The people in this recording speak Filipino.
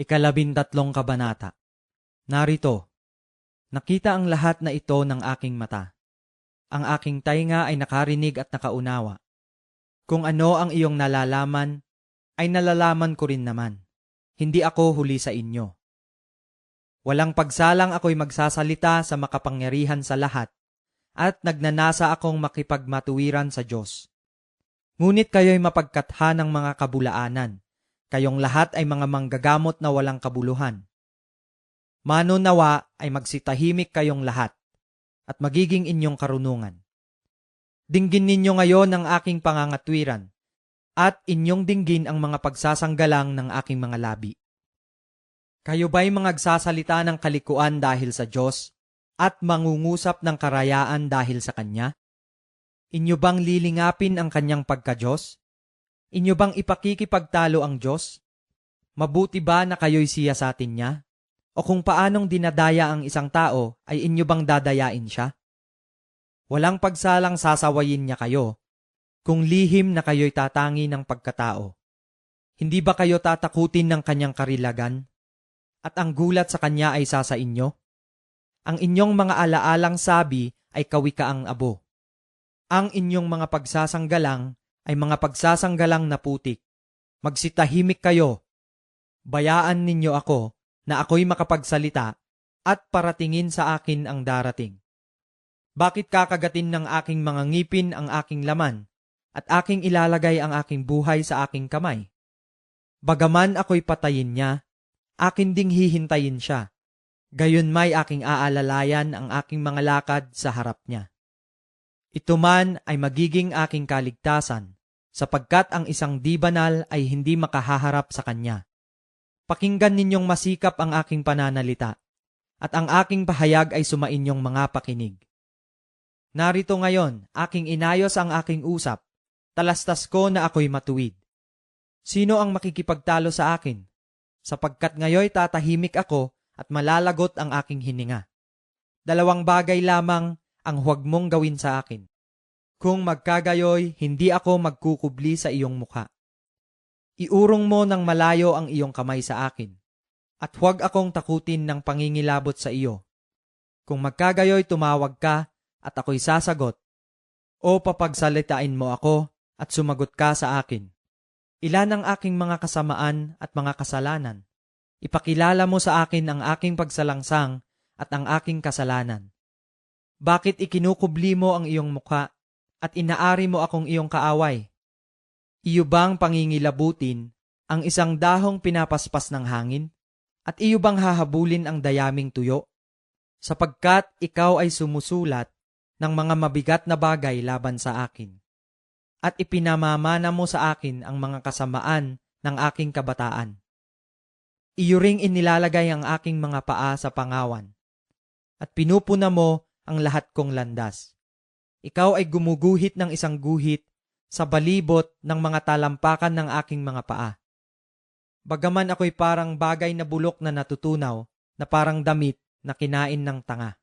Ikalabintatlong kabanata. Narito, nakita ang lahat na ito ng aking mata. Ang aking tainga ay nakarinig at nakaunawa. Kung ano ang iyong nalalaman, ay nalalaman ko rin naman. Hindi ako huli sa inyo. Walang pagsalang ako'y magsasalita sa makapangyarihan sa lahat, at nagnanasa akong makipagmatuwiran sa Diyos. Ngunit kayo'y mapagkatha ng mga kabulaanan. Kayong lahat ay mga manggagamot na walang kabuluhan. Mano nawa ay magsitahimik kayong lahat at magiging inyong karunungan. Dinggin ninyo ngayon ang aking pangangatwiran at inyong dinggin ang mga pagsasanggalang ng aking mga labi. Kayo ba'y magsasalita ng kalikuan dahil sa Diyos at mangungusap ng karayaan dahil sa Kanya? Inyo bang lilingapin ang Kanyang pagka-Diyos? Inyo bang ipakikipagtalo ang Diyos? Mabuti ba na kayo'y siya sa atin niya? O kung paanong dinadaya ang isang tao, ay inyo bang dadayain siya? Walang pagsalang sasawayin niya kayo, kung lihim na kayo'y tatangi ng pagkatao. Hindi ba kayo tatakutin ng kanyang karilagan? At ang gulat sa kanya ay sasa inyo? Ang inyong mga alaalang sabi ay kawikaang abo. Ang inyong mga pagsasanggalang ay mga pagsasanggalang na putik. Magsitahimik kayo. Bayaan ninyo ako na ako'y makapagsalita at paratingin sa akin ang darating. Bakit kakagatin ng aking mga ngipin ang aking laman at aking ilalagay ang aking buhay sa aking kamay? Bagaman ako'y patayin niya, akin ding hihintayin siya. Gayon may aking aalalayan ang aking mga lakad sa harap niya. Ito man ay magiging aking kaligtasan, sapagkat ang isang di banal ay hindi makahaharap sa kanya. Pakinggan ninyong masikap ang aking pananalita, at ang aking pahayag ay sumainyong mga pakinig. Narito ngayon, aking inayos ang aking usap, talastas ko na ako'y matuwid. Sino ang makikipagtalo sa akin? Sapagkat ngayoy tatahimik ako at malalagot ang aking hininga. Dalawang bagay lamang ang huwag mong gawin sa akin. Kung magkagayoy, hindi ako magkukubli sa iyong mukha. Iurong mo ng malayo ang iyong kamay sa akin, at huwag akong takutin ng pangingilabot sa iyo. Kung magkagayoy tumawag ka at ako'y sasagot, o papagsalitain mo ako at sumagot ka sa akin. Ilan ang aking mga kasamaan at mga kasalanan? Ipakilala mo sa akin ang aking pagsalangsang at ang aking kasalanan. Bakit ikinukubli mo ang iyong mukha at inaari mo akong iyong kaaway? Iyo bang pangingilabutin ang isang dahong pinapaspas ng hangin? At iyo bang hahabulin ang dayaming tuyo? Sapagkat ikaw ay sumusulat ng mga mabigat na bagay laban sa akin. At ipinamamana mo sa akin ang mga kasamaan ng aking kabataan. Iyo ring inilalagay ang aking mga paa sa pangawan. At pinupuna mo ang lahat kong landas. Ikaw ay gumuguhit ng isang guhit sa balibot ng mga talampakan ng aking mga paa. Bagaman ako'y parang bagay na bulok na natutunaw, na parang damit na kinain ng tanga.